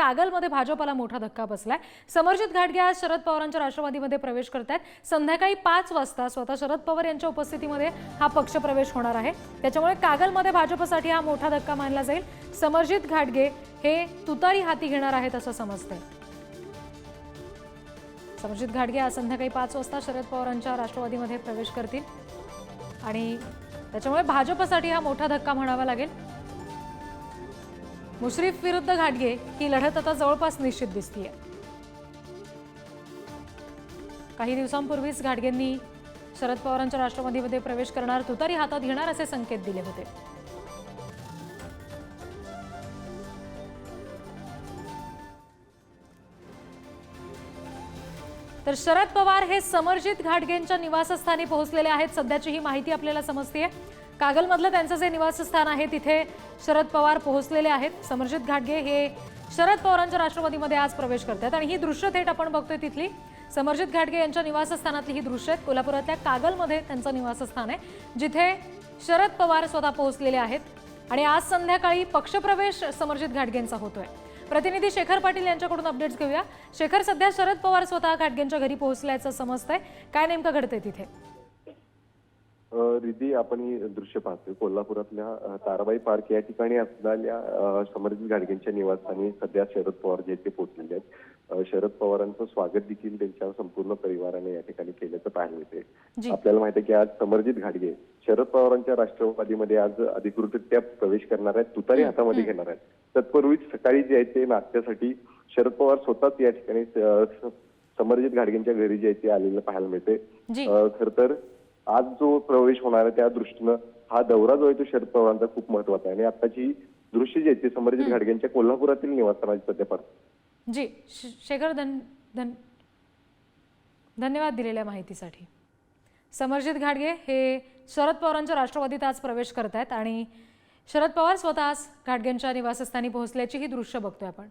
कागलमध्ये भाजपाला मोठा धक्का बसलाय. समर्जित घाटगे आज शरद पवारांच्या राष्ट्रवादीमध्ये प्रवेश करतायत. संध्याकाळी पाच वाजता स्वतः शरद पवार यांच्या उपस्थितीमध्ये हा पक्ष प्रवेश होणार आहे. त्याच्यामुळे कागलमध्ये भाजपसाठी हा मोठा धक्का मानला जाईल. समर्जित घाटगे हे तुतारी हाती घेणार आहेत असं समजतंय. समर्जित घाटगे आज संध्याकाळी पाच वाजता शरद पवारांच्या राष्ट्रवादीमध्ये प्रवेश करतील. आणि त्याच्यामुळे भाजपसाठी हा मोठा धक्का म्हणावा लागेल. मुश्रीफ विरुद्ध घाटगे ही लढत आता जवळपास निश्चित दिसतीये. काही दिवसांपूर्वीच घाटगेंनी शरद पवारांच्या राष्ट्रवादीमध्ये प्रवेश करणार तुतारी हातात घेणार असे संकेत दिले होते. तर शरद पवार हे समर्जित घाटगेंच्या निवासस्थानी पोहोचलेले आहेत. सध्याची ही माहिती आपल्याला समजते कागलमधलं त्यांचं जे निवासस्थान आहे तिथे शरद पवार पोहोचलेले आहेत. समर्जित घाटगे हे शरद पवारांच्या राष्ट्रवादीमध्ये आज प्रवेश करतात आणि ही दृश्य थेट आपण बघतोय तिथली. समरजित घाटगे यांच्या निवासस्थानातली ही दृश्य आहेत. कोल्हापुरातल्या कागलमध्ये त्यांचं निवासस्थान आहे जिथे शरद पवार स्वतः पोहोचलेले आहेत. आणि आज संध्याकाळी पक्षप्रवेश समर्जित घाटगेंचा होतोय. प्रतिनिधी शेखर पाटील यांच्याकडून अपडेट्स घेऊया. शेखर सध्या शरद पवार स्वतः खाटगेंच्या घरी पोहोचल्याचं समजतंय. काय नेमकं घडतंय तिथे? रिधी आपण ही दृश्य पाहतोय. कोल्हापुरातल्या ताराबाई पार्क या ठिकाणी असलेल्या अ, समर्जित गाडगेंच्या निवासस्थानी सध्या शरद पवार जे ते पोहोचलेले आहेत. शरद पवारांचं स्वागत देखील त्यांच्या संपूर्ण परिवाराने या ठिकाणी केल्याचं पाहायला. मिळते आपल्याला माहिती आहे की आज समर्जित घाडगे शरद पवारांच्या राष्ट्रवादीमध्ये आज अधिकृतरित्या प्रवेश करणार आहेत तुतारी हातामध्ये घेणार आहेत. तत्पूर्वीच सकाळी जे आहे ते नाश्त्यासाठी शरद पवार स्वतःच या ठिकाणी समर्जित घाडगेंच्या घरी जे आहे ते आलेलं पाहायला मिळते खर तर आज जो प्रवेश होणार आहे त्या दृष्टीनं हा दौरा जो आहे तो शरद पवारांचा खूप महत्त्वाचा आहे. आणि आताची दृश्य जी आहे ती समर्जित घाडगेंच्या कोल्हापुरातील निवासस्थानाची सध्या पाहतो जी शेखर धन धन धन्यवाद दिलेल्या माहितीसाठी. समर्जित घाटगे हे शरद पवारांच्या राष्ट्रवादीत आज प्रवेश करत आहेत आणि शरद पवार स्वतः घाटगेंच्या निवासस्थानी पोहोचल्याची ही दृश्य बघतोय आपण.